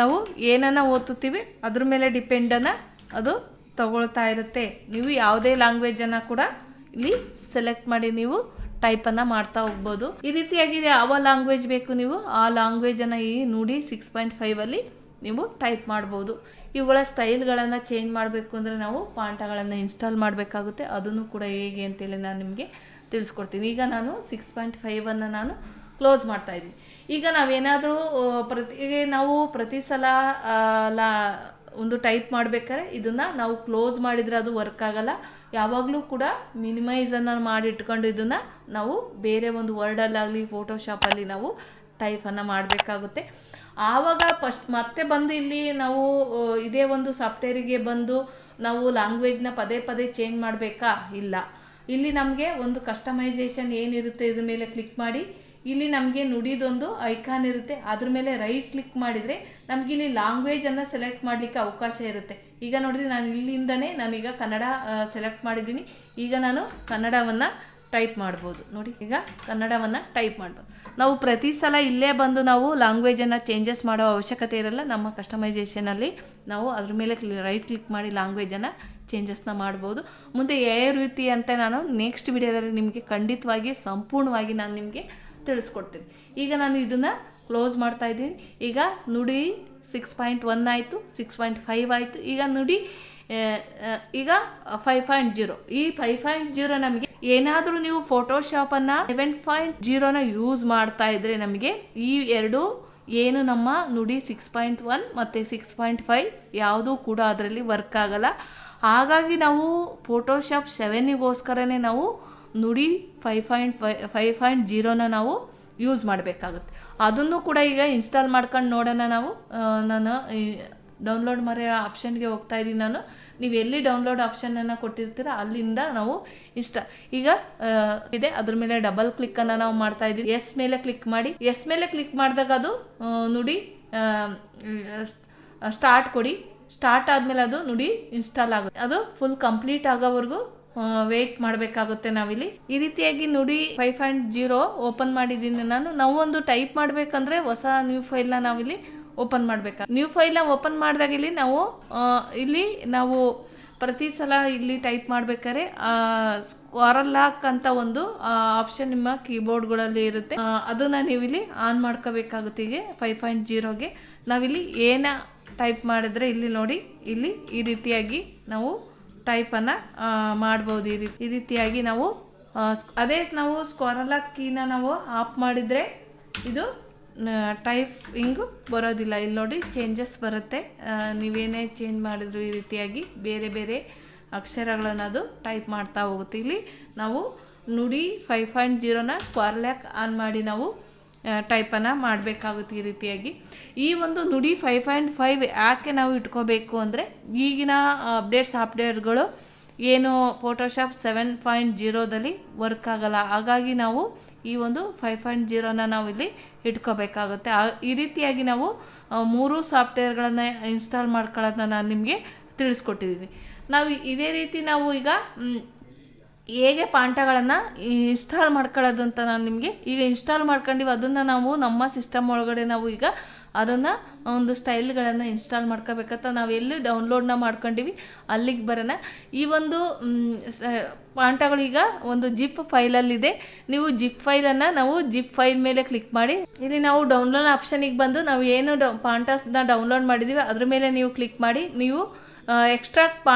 ನಾವು ಏನನ್ನು ಓದುತ್ತೀವಿ ಅದ್ರ ಮೇಲೆ ಡಿಪೆಂಡನ್ನು ಅದು ತಗೊಳ್ತಾ ಇರುತ್ತೆ. ನೀವು ಯಾವುದೇ ಲ್ಯಾಂಗ್ವೇಜನ್ನು ಕೂಡ ಇಲ್ಲಿ ಸೆಲೆಕ್ಟ್ ಮಾಡಿ ನೀವು ಟೈಪನ್ನು ಮಾಡ್ತಾ ಹೋಗ್ಬೋದು. ಈ ರೀತಿಯಾಗಿ ಯಾವ ಲ್ಯಾಂಗ್ವೇಜ್ ಬೇಕು ನೀವು, ಆ ಲ್ಯಾಂಗ್ವೇಜನ್ನು ಈ ನೋಡಿ ಸಿಕ್ಸ್ ಪಾಯಿಂಟ್ ಫೈವಲ್ಲಿ ನೀವು ಟೈಪ್ ಮಾಡ್ಬೋದು. ಇವುಗಳ ಸ್ಟೈಲ್ಗಳನ್ನು ಚೇಂಜ್ ಮಾಡಬೇಕು ಅಂದರೆ ನಾವು ಪಾಂಟಗಳನ್ನು ಇನ್ಸ್ಟಾಲ್ ಮಾಡಬೇಕಾಗುತ್ತೆ. ಅದನ್ನು ಕೂಡ ಹೇಗೆ ಅಂತೇಳಿ ನಾನು ನಿಮಗೆ ತಿಳಿಸ್ಕೊಡ್ತೀನಿ. ಈಗ ನಾನು ಸಿಕ್ಸ್ ಪಾಯಿಂಟ್ ಫೈವನ್ನು ನಾನು ಕ್ಲೋಸ್ ಮಾಡ್ತಾ ಇದ್ದೀನಿ. ಈಗ ನಾವೇನಾದರೂ ಪ್ರತಿ ನಾವು ಪ್ರತಿ ಸಲ ಒಂದು ಟೈಪ್ ಮಾಡಬೇಕಾದ್ರೆ ಇದನ್ನು ನಾವು ಕ್ಲೋಸ್ ಮಾಡಿದರೆ ಅದು ವರ್ಕ್ ಆಗಲ್ಲ. ಯಾವಾಗಲೂ ಕೂಡ ಮಿನಿಮೈಸನ್ನು ಮಾಡಿ ಇಟ್ಕೊಂಡು ಇದನ್ನು ನಾವು ಬೇರೆ ಒಂದು ವರ್ಡಲ್ಲಾಗಲಿ ಫೋಟೋಶಾಪಲ್ಲಿ ನಾವು ಟೈಪನ್ನು ಮಾಡಬೇಕಾಗುತ್ತೆ. ಆವಾಗ ಫಸ್ಟ್ ಮತ್ತೆ ಬಂದು ಇಲ್ಲಿ ನಾವು ಇದೇ ಒಂದು ಸಾಫ್ಟ್ವೇರಿಗೆ ಬಂದು ನಾವು ಲ್ಯಾಂಗ್ವೇಜ್ನ ಪದೇ ಪದೇ ಚೇಂಜ್ ಮಾಡಬೇಕಾ? ಇಲ್ಲ. ಇಲ್ಲಿ ನಮಗೆ ಒಂದು ಕಸ್ಟಮೈಸೇಷನ್ ಏನಿರುತ್ತೆ ಇದ್ರ ಮೇಲೆ ಕ್ಲಿಕ್ ಮಾಡಿ, ಇಲ್ಲಿ ನಮಗೆ ನುಡಿದೊಂದು ಐಕಾನ್ ಇರುತ್ತೆ. ಅದ್ರ ಮೇಲೆ ರೈಟ್ ಕ್ಲಿಕ್ ಮಾಡಿದರೆ ಇಲ್ಲಿ ಲ್ಯಾಂಗ್ವೇಜನ್ನು ಸೆಲೆಕ್ಟ್ ಮಾಡಲಿಕ್ಕೆ ಅವಕಾಶ ಇರುತ್ತೆ. ಈಗ ನೋಡಿರಿ ನಾನು ಇಲ್ಲಿಂದನೇ ನಾನೀಗ ಕನ್ನಡ ಸೆಲೆಕ್ಟ್ ಮಾಡಿದ್ದೀನಿ. ಈಗ ನಾನು ಕನ್ನಡವನ್ನು ಟೈಪ್ ಮಾಡ್ಬೋದು. ನೋಡಿ, ಈಗ ಕನ್ನಡವನ್ನು ಟೈಪ್ ಮಾಡ್ಬೋದು. ನಾವು ಪ್ರತಿ ಸಲ ಇಲ್ಲೇ ಬಂದು ನಾವು ಲ್ಯಾಂಗ್ವೇಜನ್ನು ಚೇಂಜಸ್ ಮಾಡೋ ಅವಶ್ಯಕತೆ ಇರಲ್ಲ, ನಮ್ಮ ಕಸ್ಟಮೈಸೇಷನಲ್ಲಿ ನಾವು ಅದ್ರ ಮೇಲೆ ರೈಟ್ ಕ್ಲಿಕ್ ಮಾಡಿ ಲ್ಯಾಂಗ್ವೇಜನ್ನು ಚೇಂಜಸ್ನ ಮಾಡ್ಬೋದು. ಮುಂದೆ ಯಾವ ರೀತಿ ಅಂತ ನಾನು ನೆಕ್ಸ್ಟ್ ವಿಡಿಯೋದಲ್ಲಿ ನಿಮಗೆ ಖಂಡಿತವಾಗಿ ಸಂಪೂರ್ಣವಾಗಿ ನಾನು ನಿಮಗೆ ತಿಳಿಸ್ಕೊಡ್ತೀನಿ. ಈಗ ನಾನು ಇದನ್ನು ಕ್ಲೋಸ್ ಮಾಡ್ತಾ ಇದ್ದೀನಿ. ಈಗ ನುಡಿ ಸಿಕ್ಸ್ ಪಾಯಿಂಟ್ ಒನ್ ಆಯಿತು ಸಿಕ್ಸ್ ಪಾಯಿಂಟ್ ಫೈವ್ ಆಯಿತು. ಈಗ ನುಡಿ ಈಗ ಫೈವ್ ಪಾಯಿಂಟ್ ಜೀರೋ ಈ ಫೈವ್ ಪಾಯಿಂಟ್ ಜೀರೋ ನಮಗೆ ಏನಾದರೂ ನೀವು ಫೋಟೋಶಾಪನ್ನು ಸೆವೆನ್ ಪಾಯಿಂಟ್ ಜೀರೋನ ಯೂಸ್ ಮಾಡ್ತಾ ಇದ್ರೆ ನಮಗೆ ಈ ಎರಡು ಏನು ನಮ್ಮ ನುಡಿ ಸಿಕ್ಸ್ ಪಾಯಿಂಟ್ ಒನ್ ಮತ್ತು ಸಿಕ್ಸ್ ಪಾಯಿಂಟ್ ಫೈವ್ ಯಾವುದೂ ಕೂಡ ಅದರಲ್ಲಿ ವರ್ಕ್ ಆಗಲ್ಲ. ಹಾಗಾಗಿ ನಾವು ಫೋಟೋಶಾಪ್ ಸೆವೆನಿಗೋಸ್ಕರನೇ ನಾವು ನುಡಿ ಫೈವ್ ಪಾಯಿಂಟ್ ಫೈ ಫೈವ್ ಪಾಯಿಂಟ್ ಜೀರೋನ ನಾವು ಯೂಸ್ ಮಾಡಬೇಕಾಗುತ್ತೆ. ಅದನ್ನು ಕೂಡ ಈಗ ಇನ್ಸ್ಟಾಲ್ ಮಾಡ್ಕೊಂಡು ನೋಡೋಣ ನಾವು. ನಾನು ಡೌನ್ಲೋಡ್ ಮರೆಯೋ ಆಪ್ಷನ್ಗೆ ಹೋಗ್ತಾ ಇದ್ದೀನಿ ನಾನು. ನೀವು ಎಲ್ಲಿ ಡೌನ್ಲೋಡ್ ಆಪ್ಷನನ್ನು ಕೊಟ್ಟಿರ್ತೀರ ಅಲ್ಲಿಂದ ನಾವು ಇಷ್ಟ ಈಗ ಇದೆ. ಅದ್ರ ಮೇಲೆ ಡಬಲ್ ಕ್ಲಿಕ್ಕನ್ನು ನಾವು ಮಾಡ್ತಾ ಇದ್ದೀವಿ. ಎಸ್ ಮೇಲೆ ಕ್ಲಿಕ್ ಮಾಡಿ. ಎಸ್ ಮೇಲೆ ಕ್ಲಿಕ್ ಮಾಡಿದಾಗ ಅದು ನುಡಿ ಸ್ಟಾರ್ಟ್ ಕೊಡಿ. ಸ್ಟಾರ್ಟ್ ಆದಮೇಲೆ ಅದು ನುಡಿ ಇನ್ಸ್ಟಾಲ್ ಆಗುತ್ತೆ. ಅದು ಫುಲ್ ಕಂಪ್ಲೀಟ್ ಆಗೋವರೆಗೂ ವೇಟ್ ಮಾಡಬೇಕಾಗುತ್ತೆ ನಾವಿಲ್ಲಿ. ಈ ರೀತಿಯಾಗಿ ನುಡಿ ಫೈವ್ ಪಾಯಿಂಟ್ ಜೀರೋ ಓಪನ್ ಮಾಡಿದ್ದೀನಿ ನಾನು. ನಾವು ಒಂದು ಟೈಪ್ ಮಾಡಬೇಕಂದ್ರೆ ಹೊಸ ನ್ಯೂ ಫೈಲ್ನ ನಾವಿಲ್ಲಿ ಓಪನ್ ಮಾಡಬೇಕಾ? ನ್ಯೂ ಫೈಲ್ನ ಓಪನ್ ಮಾಡಿದಾಗ ಇಲ್ಲಿ ನಾವು ಇಲ್ಲಿ ನಾವು ಪ್ರತಿ ಸಲ ಇಲ್ಲಿ ಟೈಪ್ ಮಾಡ್ಬೇಕಾದ್ರೆ ಸ್ಕ್ವಾರಲ್ ಲಾಕ್ ಅಂತ ಒಂದು ಆಪ್ಷನ್ ನಿಮ್ಮ ಕೀಬೋರ್ಡ್ಗಳಲ್ಲಿ ಇರುತ್ತೆ. ಅದನ್ನು ನೀವು ಇಲ್ಲಿ ಆನ್ ಮಾಡ್ಕೋಬೇಕಾಗುತ್ತೆ ಹೀಗೆ ಫೈವ್ ಪಾಯಿಂಟ್ ಜೀರೋಗೆ ನಾವಿಲ್ಲಿ ಏನ ಟೈಪ್ ಮಾಡಿದ್ರೆ ಇಲ್ಲಿ ನೋಡಿ, ಇಲ್ಲಿ ಈ ರೀತಿಯಾಗಿ ನಾವು ಟೈಪನ್ನು ಮಾಡ್ಬೋದು ಈ ರೀತಿ ಈ ರೀತಿಯಾಗಿ ನಾವು ಅದೇ ನಾವು ಸ್ಕ್ವಾರಲ್ ಕೀನ ನಾವು ಆಫ್ ಮಾಡಿದರೆ ಇದು ಟೈಪಿಂಗು ಬರೋದಿಲ್ಲ. ಇಲ್ಲಿ ನೋಡಿ ಚೇಂಜಸ್ ಬರುತ್ತೆ. ನೀವೇನೇ ಚೇಂಜ್ ಮಾಡಿದ್ರು ಈ ರೀತಿಯಾಗಿ ಬೇರೆ ಬೇರೆ ಅಕ್ಷರಗಳನ್ನು ಅದು ಟೈಪ್ ಮಾಡ್ತಾ ಹೋಗುತ್ತೆ. ಇಲ್ಲಿ ನಾವು ನುಡಿ ಫೈವ್ ಪಾಯಿಂಟ್ ಜೀರೋನ ಸ್ಕ್ವಾರ್ ಲ್ಯಾಕ್ ಆನ್ ಮಾಡಿ ನಾವು ಟೈಪನ್ನು ಮಾಡಬೇಕಾಗುತ್ತೆ ಈ ರೀತಿಯಾಗಿ. ಈ ಒಂದು ನುಡಿ ಫೈವ್ ಪಾಯಿಂಟ್ ಫೈವ್ ಯಾಕೆ ನಾವು ಇಟ್ಕೋಬೇಕು ಅಂದರೆ, ಈಗಿನ ಅಪ್ಡೇಟ್ಸ್ ಅಪ್ಡೇಟ್ಗಳು ಏನು ಫೋಟೋಶಾಪ್ ಸೆವೆನ್ ಪಾಯಿಂಟ್ ಜೀರೋದಲ್ಲಿ ವರ್ಕ್ ಆಗಲ್ಲ. ಹಾಗಾಗಿ ನಾವು ಈ ಒಂದು ಫೈವ್ ಪಾಯಿಂಟ್ ಜೀರೋನ ನಾವು ಇಲ್ಲಿ ಇಟ್ಕೋಬೇಕಾಗುತ್ತೆ. ಈ ರೀತಿಯಾಗಿ ನಾವು ಮೂರು ಸಾಫ್ಟ್ವೇರ್ಗಳನ್ನು ಇನ್ಸ್ಟಾಲ್ ಮಾಡ್ಕೊಳ್ಳೋದನ್ನ ನಾನು ನಿಮಗೆ ತಿಳಿಸ್ಕೊಟ್ಟಿದ್ದೀನಿ ನಾವು ಇದೇ ರೀತಿ ನಾವು ಈಗ ಹೇಗೆ ಪಾಂಟಗಳನ್ನು ಇನ್ಸ್ಟಾಲ್ ಮಾಡ್ಕೊಳ್ಳೋದು ಅಂತ ನಾನು ನಿಮಗೆ ಈಗ ಇನ್ಸ್ಟಾಲ್ ಮಾಡ್ಕೊಂಡಿವಿ ಅದನ್ನು ನಾವು ನಮ್ಮ ಸಿಸ್ಟಮ್ ಒಳಗಡೆ ನಾವು ಈಗ ಅದನ್ನು ಒಂದು ಸ್ಟೈಲ್ಗಳನ್ನು ಇನ್ಸ್ಟಾಲ್ ಮಾಡ್ಕೋಬೇಕಂತ ನಾವು ಎಲ್ಲಿ ಡೌನ್ಲೋಡ್ನ ಮಾಡ್ಕೊಂಡಿವಿ, ಅಲ್ಲಿಗೆ ಬರೋಣ. ಈ ಒಂದು ಪಾಂಟಗಳು ಈಗ ಒಂದು ಜಿಪ್ ಫೈಲಲ್ಲಿದೆ. ನೀವು ಜಿಪ್ ಫೈಲನ್ನು ನಾವು ಜಿಪ್ ಫೈಲ್ ಮೇಲೆ ಕ್ಲಿಕ್ ಮಾಡಿ, ಇಲ್ಲಿ ನಾವು ಡೌನ್ಲೋಡ್ ಆಪ್ಷನಿಗೆ ಬಂದು ನಾವು ಏನು ಡೌ, ಪಾಂಟಾಸ್ನ ಡೌನ್ಲೋಡ್ ಮಾಡಿದ್ದೀವಿ ಅದ್ರ ಮೇಲೆ ನೀವು ಕ್ಲಿಕ್ ಮಾಡಿ, ನೀವು ಎಕ್ಸ್ಟ್ರಾಕ್ಟ್ ಪಾ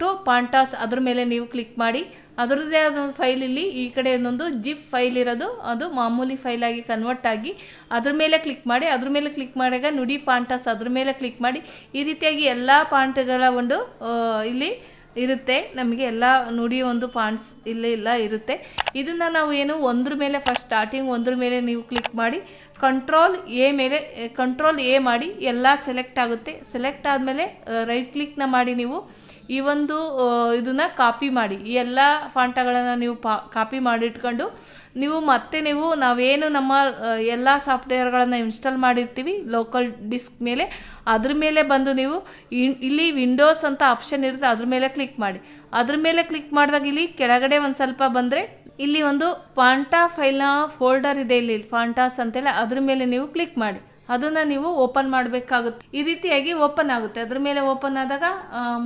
ಟು ಪಾಂಟಾಸ್ ಅದ್ರ ಮೇಲೆ ನೀವು ಕ್ಲಿಕ್ ಮಾಡಿ. ಅದರದ್ದೇ ಆದ ಒಂದು ಫೈಲ್ ಇಲ್ಲಿ ಈ ಕಡೆ ಒಂದೊಂದು ಜಿಪ್ ಫೈಲ್ ಇರೋದು, ಅದು ಮಾಮೂಲಿ ಫೈಲ್ ಆಗಿ ಕನ್ವರ್ಟ್ ಆಗಿ ಅದ್ರ ಮೇಲೆ ಕ್ಲಿಕ್ ಮಾಡಿ. ಅದ್ರ ಮೇಲೆ ಕ್ಲಿಕ್ ಮಾಡಿದಾಗ ನುಡಿ ಪಾಂಟಾಸ್ ಅದ್ರ ಮೇಲೆ ಕ್ಲಿಕ್ ಮಾಡಿ. ಈ ರೀತಿಯಾಗಿ ಎಲ್ಲ ಪಾಂಟ್ಗಳ ಒಂದು ಇಲ್ಲಿ ಇರುತ್ತೆ. ನಮಗೆ ಎಲ್ಲ ನುಡಿ ಒಂದು ಫಾಂಟ್ಸ್ ಇಲ್ಲೇ ಇಲ್ಲ, ಇರುತ್ತೆ. ಇದನ್ನು ನಾವು ಏನು ಒಂದ್ರ ಮೇಲೆ ಫಸ್ಟ್ ಸ್ಟಾರ್ಟಿಂಗ್ ಒಂದ್ರ ಮೇಲೆ ನೀವು ಕ್ಲಿಕ್ ಮಾಡಿ ಕಂಟ್ರೋಲ್ ಎ ಮೇಲೆ ಕಂಟ್ರೋಲ್ ಎ ಮಾಡಿ ಎಲ್ಲ ಸೆಲೆಕ್ಟ್ ಆಗುತ್ತೆ. ಸೆಲೆಕ್ಟ್ ಆದಮೇಲೆ ರೈಟ್ ಕ್ಲಿಕ್ನ ಮಾಡಿ ನೀವು ಈ ಒಂದು ಇದನ್ನು ಕಾಪಿ ಮಾಡಿ. ಈ ಎಲ್ಲ ಫಾಂಟಗಳನ್ನು ನೀವು ಪಾ ಕಾಪಿ ಮಾಡಿಟ್ಕೊಂಡು ನೀವು ಮತ್ತೆ ನೀವು ನಾವೇನು ನಮ್ಮ ಎಲ್ಲ ಸಾಫ್ಟ್ವೇರ್ಗಳನ್ನು ಇನ್ಸ್ಟಾಲ್ ಮಾಡಿರ್ತೀವಿ ಲೋಕಲ್ ಡಿಸ್ಕ್ ಮೇಲೆ, ಅದ್ರ ಮೇಲೆ ಬಂದು ನೀವು ಇಲ್ಲಿ ವಿಂಡೋಸ್ ಅಂತ ಆಪ್ಷನ್ ಇರುತ್ತೆ, ಅದ್ರ ಮೇಲೆ ಕ್ಲಿಕ್ ಮಾಡಿ. ಅದ್ರ ಮೇಲೆ ಕ್ಲಿಕ್ ಮಾಡಿದಾಗ ಇಲ್ಲಿ ಕೆಳಗಡೆ ಒಂದು ಸ್ವಲ್ಪ ಬಂದರೆ ಇಲ್ಲಿ ಒಂದು ಫಾಂಟಾ ಫೈಲ್ನ ಫೋಲ್ಡರ್ ಇದೆ ಇಲ್ಲಿ ಫಾಂಟಾಸ್ ಅಂತೇಳಿ, ಅದ್ರ ಮೇಲೆ ನೀವು ಕ್ಲಿಕ್ ಮಾಡಿ. ಅದನ್ನು ನೀವು ಓಪನ್ ಮಾಡಬೇಕಾಗುತ್ತೆ. ಈ ರೀತಿಯಾಗಿ ಓಪನ್ ಆಗುತ್ತೆ. ಅದ್ರ ಮೇಲೆ ಓಪನ್ ಆದಾಗ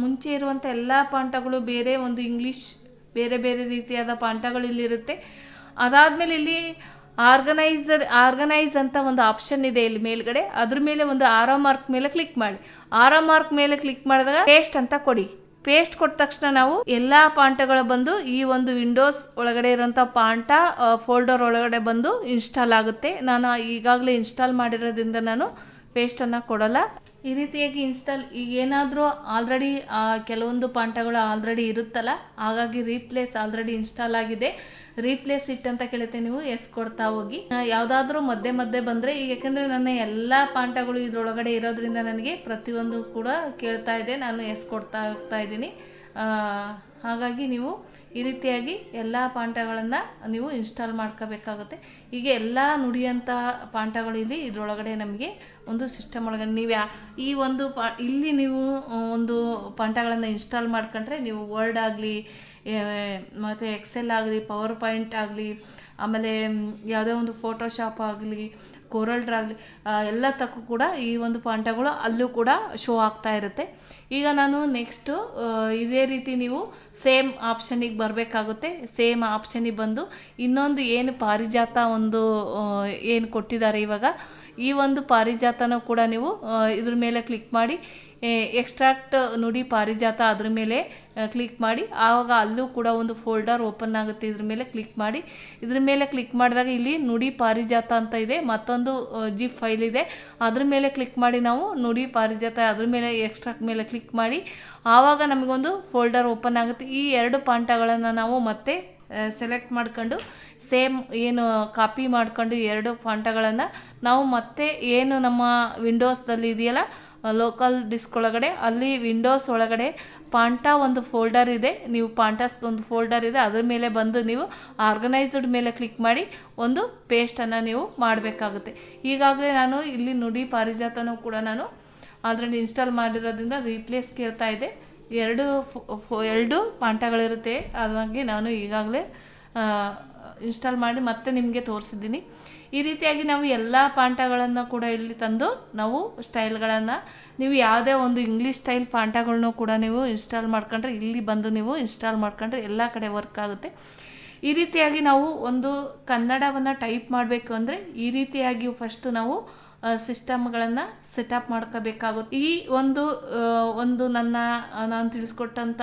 ಮುಂಚೆ ಇರುವಂಥ ಎಲ್ಲ ಪಾಂಟಗಳು ಬೇರೆ ಒಂದು ಇಂಗ್ಲೀಷ್ ಬೇರೆ ಬೇರೆ ರೀತಿಯಾದ ಪಾಂಟಗಳು ಇಲ್ಲಿರುತ್ತೆ ಅದಾದಮೇಲೆ ಇಲ್ಲಿ ಆರ್ಗನೈಸ್ಡ್ ಆರ್ಗನೈಸ್ ಅಂತ ಒಂದು ಆಪ್ಷನ್ ಇದೆ ಇಲ್ಲಿ ಮೇಲ್ಗಡೆ. ಅದ್ರ ಮೇಲೆ ಒಂದು ಆರೋ ಮಾರ್ಕ್ ಮೇಲೆ ಕ್ಲಿಕ್ ಮಾಡಿ. ಆರೋ ಮಾರ್ಕ್ ಮೇಲೆ ಕ್ಲಿಕ್ ಮಾಡಿದಾಗ ಪೇಸ್ಟ್ ಅಂತ ಕೊಡಿ. ಪೇಸ್ಟ್ ಕೊಟ್ಟ ತಕ್ಷಣ ನಾವು ಎಲ್ಲಾ ಪಾಂಟಗಳು ಬಂದು ಈ ಒಂದು ವಿಂಡೋಸ್ ಒಳಗಡೆ ಇರುವಂಥ ಪಾಂಟ ಫೋಲ್ಡರ್ ಒಳಗಡೆ ಬಂದು ಇನ್ಸ್ಟಾಲ್ ಆಗುತ್ತೆ. ನಾನು ಈಗಾಗಲೇ ಇನ್ಸ್ಟಾಲ್ ಮಾಡಿರೋದ್ರಿಂದ ನಾನು ಪೇಸ್ಟನ್ನು ಕೊಡಲ್ಲ. ಈ ರೀತಿಯಾಗಿ ಇನ್ಸ್ಟಾಲ್ ಈಗ ಏನಾದರೂ ಆಲ್ರೆಡಿ ಕೆಲವೊಂದು ಪಾಂಟಗಳು ಆಲ್ರೆಡಿ ಇರುತ್ತಲ್ಲ, ಹಾಗಾಗಿ ರೀಪ್ಲೇಸ್ ಆಲ್ರೆಡಿ ಇನ್ಸ್ಟಾಲ್ ಆಗಿದೆ. ರೀಪ್ಲೇಸ್ ಇಟ್ ಅಂತ ಕೇಳುತ್ತೆ ನೀವು ಎಸ್ ಕೊಡ್ತಾ ಹೋಗಿ. ಯಾವುದಾದ್ರೂ ಮಧ್ಯೆ ಮಧ್ಯೆ ಬಂದರೆ, ಈಗ ಯಾಕೆಂದರೆ ನನ್ನ ಎಲ್ಲ ಪಾಂಟಗಳು ಇದ್ರೊಳಗಡೆ ಇರೋದ್ರಿಂದ ನನಗೆ ಪ್ರತಿಯೊಂದು ಕೂಡ ಕೇಳ್ತಾ ಇದೆ, ನಾನು ಎಸ್ ಕೊಡ್ತಾ ಹೋಗ್ತಾ ಇದ್ದೀನಿ. ಹಾಗಾಗಿ ನೀವು ಈ ರೀತಿಯಾಗಿ ಎಲ್ಲ ಪಾಂಟಗಳನ್ನು ನೀವು ಇನ್ಸ್ಟಾಲ್ ಮಾಡ್ಕೋಬೇಕಾಗುತ್ತೆ. ಹೀಗೆ ಎಲ್ಲ ನುಡಿಯಂಥ ಪಾಂಟಗಳು ಇಲ್ಲಿ ಇದರೊಳಗಡೆ ನಮಗೆ ಒಂದು ಸಿಸ್ಟಮ್ ಒಳಗಡೆ, ನೀವು ಈ ಒಂದು ಪಾ, ಇಲ್ಲಿ ನೀವು ಒಂದು ಪಾಂಟಗಳನ್ನು ಇನ್ಸ್ಟಾಲ್ ಮಾಡ್ಕೊಂಡ್ರೆ ನೀವು ವರ್ಡ್ ಆಗಲಿ ಮತ್ತು ಎಕ್ಸೆಲ್ ಆಗಲಿ ಪವರ್ ಪಾಯಿಂಟ್ ಆಗಲಿ, ಆಮೇಲೆ ಯಾವುದೇ ಒಂದು ಫೋಟೋಶಾಪ್ ಆಗಲಿ ಕೋರಲ್ ಆಗಲಿ ಎಲ್ಲ ತಕ್ಕೂ ಕೂಡ ಈ ಒಂದು ಪಾಂಟಗಳು ಅಲ್ಲೂ ಕೂಡ ಶೋ ಆಗ್ತಾ ಇರುತ್ತೆ. ಈಗ ನಾನು ನೆಕ್ಸ್ಟು ಇದೇ ರೀತಿ ನೀವು ಸೇಮ್ ಆಪ್ಷನಿಗೆ ಬರಬೇಕಾಗುತ್ತೆ. ಸೇಮ್ ಆಪ್ಷನಿಗೆ ಬಂದು ಇನ್ನೊಂದು ಏನು ಪಾರಿಜಾತ ಒಂದು ಏನು ಕೊಟ್ಟಿದ್ದಾರೆ ಇವಾಗ? ಈ ಒಂದು ಪಾರಿಜಾತನೂ ಕೂಡ ನೀವು ಇದ್ರ ಮೇಲೆ ಕ್ಲಿಕ್ ಮಾಡಿ ಎಕ್ಸ್ಟ್ರಾಕ್ಟ್ ನುಡಿ ಪಾರಿಜಾತ ಅದ್ರ ಮೇಲೆ ಕ್ಲಿಕ್ ಮಾಡಿ, ಆವಾಗ ಅಲ್ಲೂ ಕೂಡ ಒಂದು ಫೋಲ್ಡರ್ ಓಪನ್ ಆಗುತ್ತೆ ಇದ್ರ ಮೇಲೆ ಕ್ಲಿಕ್ ಮಾಡಿ. ಇದ್ರ ಮೇಲೆ ಕ್ಲಿಕ್ ಮಾಡಿದಾಗ ಇಲ್ಲಿ ನುಡಿ ಪಾರಿಜಾತ ಅಂತ ಇದೆ, ಮತ್ತೊಂದು ಜಿಪ್ ಫೈಲ್ ಇದೆ. ಅದ್ರ ಮೇಲೆ ಕ್ಲಿಕ್ ಮಾಡಿ ನಾವು ನುಡಿ ಪಾರಿಜಾತ ಅದ್ರ ಮೇಲೆ ಎಕ್ಸ್ಟ್ರಾಕ್ಟ್ ಮೇಲೆ ಕ್ಲಿಕ್ ಮಾಡಿ, ಆವಾಗ ನಮಗೊಂದು ಫೋಲ್ಡರ್ ಓಪನ್ ಆಗುತ್ತೆ. ಈ ಎರಡು ಪಾಂಟಗಳನ್ನು ನಾವು ಮತ್ತೆ ಸೆಲೆಕ್ಟ್ ಮಾಡ್ಕೊಂಡು ಸೇಮ್ ಏನು ಕಾಪಿ ಮಾಡ್ಕೊಂಡು ಎರಡು ಫಾಂಟಗಳನ್ನು ನಾವು ಮತ್ತೆ ಏನು ನಮ್ಮ ವಿಂಡೋಸ್ದಲ್ಲಿ ಇದೆಯಲ್ಲ, ಲೋಕಲ್ ಡಿಸ್ಕ್ ಒಳಗಡೆ, ಅಲ್ಲಿ ವಿಂಡೋಸ್ ಒಳಗಡೆ ಪಾಂಟ ಒಂದು ಫೋಲ್ಡರ್ ಇದೆ. ನೀವು ಪಾಂಟಾಸ್ ಒಂದು ಫೋಲ್ಡರ್ ಇದೆ, ಅದ್ರ ಮೇಲೆ ಬಂದು ನೀವು ಆರ್ಗನೈಸ್ಡ್ ಮೇಲೆ ಕ್ಲಿಕ್ ಮಾಡಿ ಒಂದು ಪೇಸ್ಟನ್ನು ನೀವು ಮಾಡಬೇಕಾಗುತ್ತೆ. ಈಗಾಗಲೇ ನಾನು ಇಲ್ಲಿ ನುಡಿ ಪಾರಿಜಾತನೂ ಕೂಡ ನಾನು ಅದರಲ್ಲಿ ಇನ್ಸ್ಟಾಲ್ ಮಾಡಿರೋದ್ರಿಂದ ರೀಪ್ಲೇಸ್ ಕೇಳ್ತಾ ಇದೆ. ಎರಡು ಎರಡು ಪಾಂಟಗಳಿರುತ್ತೆ. ಹಾಗಾಗಿ ನಾನು ಈಗಾಗಲೇ ಇನ್ಸ್ಟಾಲ್ ಮಾಡಿ ಮತ್ತೆ ನಿಮಗೆ ತೋರಿಸಿದ್ದೀನಿ. ಈ ರೀತಿಯಾಗಿ ನಾವು ಎಲ್ಲ ಪಾಂಟಗಳನ್ನು ಕೂಡ ಇಲ್ಲಿ ತಂದು ನಾವು ಸ್ಟೈಲ್ಗಳನ್ನು, ನೀವು ಯಾವುದೇ ಒಂದು ಇಂಗ್ಲೀಷ್ ಸ್ಟೈಲ್ ಪಾಂಟಗಳನ್ನು ಕೂಡ ನೀವು ಇನ್ಸ್ಟಾಲ್ ಮಾಡ್ಕೊಂಡ್ರೆ, ಇಲ್ಲಿ ಬಂದು ನೀವು ಇನ್ಸ್ಟಾಲ್ ಮಾಡ್ಕೊಂಡ್ರೆ ಎಲ್ಲ ಕಡೆ ವರ್ಕ್ ಆಗುತ್ತೆ. ಈ ರೀತಿಯಾಗಿ ನಾವು ಒಂದು ಕನ್ನಡವನ್ನು ಟೈಪ್ ಮಾಡಬೇಕು ಅಂದರೆ ಈ ರೀತಿಯಾಗಿ ಫಸ್ಟು ನಾವು ಸಿಸ್ಟಮ್ಗಳನ್ನು ಸೆಟಪ್ ಮಾಡ್ಕೋಬೇಕಾಗುತ್ತೆ. ಈ ಒಂದು ಒಂದು ನನ್ನ ನಾನು ತಿಳಿಸ್ಕೊಟ್ಟಂಥ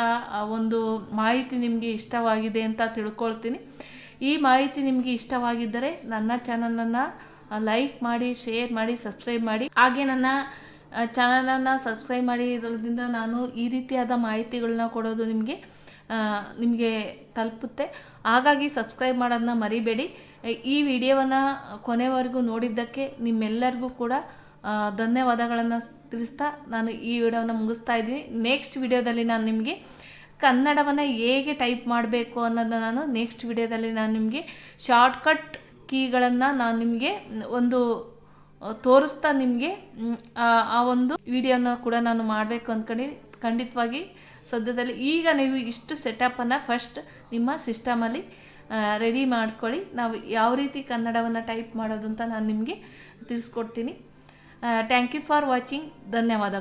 ಒಂದು ಮಾಹಿತಿ ನಿಮಗೆ ಇಷ್ಟವಾಗಿದೆ ಅಂತ ತಿಳ್ಕೊಳ್ತೀನಿ. ಈ ಮಾಹಿತಿ ನಿಮಗೆ ಇಷ್ಟವಾಗಿದ್ದರೆ ನನ್ನ ಚಾನಲನ್ನು ಲೈಕ್ ಮಾಡಿ, ಶೇರ್ ಮಾಡಿ, ಸಬ್ಸ್ಕ್ರೈಬ್ ಮಾಡಿ. ಹಾಗೆ ನನ್ನ ಚಾನಲನ್ನು ಸಬ್ಸ್ಕ್ರೈಬ್ ಮಾಡಿ ಇದರಿಂದ ನಾನು ಈ ರೀತಿಯಾದ ಮಾಹಿತಿಗಳನ್ನ ಕೊಡೋದು ನಿಮಗೆ ನಿಮಗೆ ತಲುಪುತ್ತೆ. ಹಾಗಾಗಿ ಸಬ್ಸ್ಕ್ರೈಬ್ ಮಾಡೋದನ್ನ ಮರಿಬೇಡಿ. ಈ ವಿಡಿಯೋವನ್ನು ಕೊನೆವರೆಗೂ ನೋಡಿದ್ದಕ್ಕೆ ನಿಮ್ಮೆಲ್ಲರಿಗೂ ಕೂಡ ಧನ್ಯವಾದಗಳನ್ನು ತಿಳಿಸ್ತಾ ನಾನು ಈ ವಿಡಿಯೋವನ್ನು ಮುಗಿಸ್ತಾ ಇದ್ದೀನಿ. ನೆಕ್ಸ್ಟ್ ವಿಡಿಯೋದಲ್ಲಿ ನಾನು ನಿಮಗೆ ಕನ್ನಡವನ್ನು ಹೇಗೆ ಟೈಪ್ ಮಾಡಬೇಕು ಅನ್ನೋದನ್ನ ನಾನು ನೆಕ್ಸ್ಟ್ ವಿಡಿಯೋದಲ್ಲಿ ನಾನು ನಿಮಗೆ ಶಾರ್ಟ್ಕಟ್ ಕೀಗಳನ್ನು ನಾನು ನಿಮಗೆ ಒಂದು ತೋರಿಸ್ತಾ ನಿಮಗೆ ಆ ಒಂದು ವಿಡಿಯೋನ ಕೂಡ ನಾನು ಮಾಡಬೇಕು ಅಂದ್ಕೊಂಡು ಖಂಡಿತವಾಗಿ ಸದ್ಯದಲ್ಲಿ ಈಗ ನೀವು ಇಷ್ಟು ಸೆಟಪನ್ನು ಫಸ್ಟ್ ನಿಮ್ಮ ಸಿಸ್ಟಮಲ್ಲಿ ರೆಡಿ ಮಾಡ್ಕೊಳ್ಳಿ. ನಾವು ಯಾವ ರೀತಿ ಕನ್ನಡವನ್ನು ಟೈಪ್ ಮಾಡೋದು ಅಂತ ನಾನು ನಿಮಗೆ ತಿಳಿಸ್ಕೊಡ್ತೀನಿ. ಥ್ಯಾಂಕ್ ಯು ಫಾರ್ ವಾಚಿಂಗ್ ಧನ್ಯವಾದಗಳು.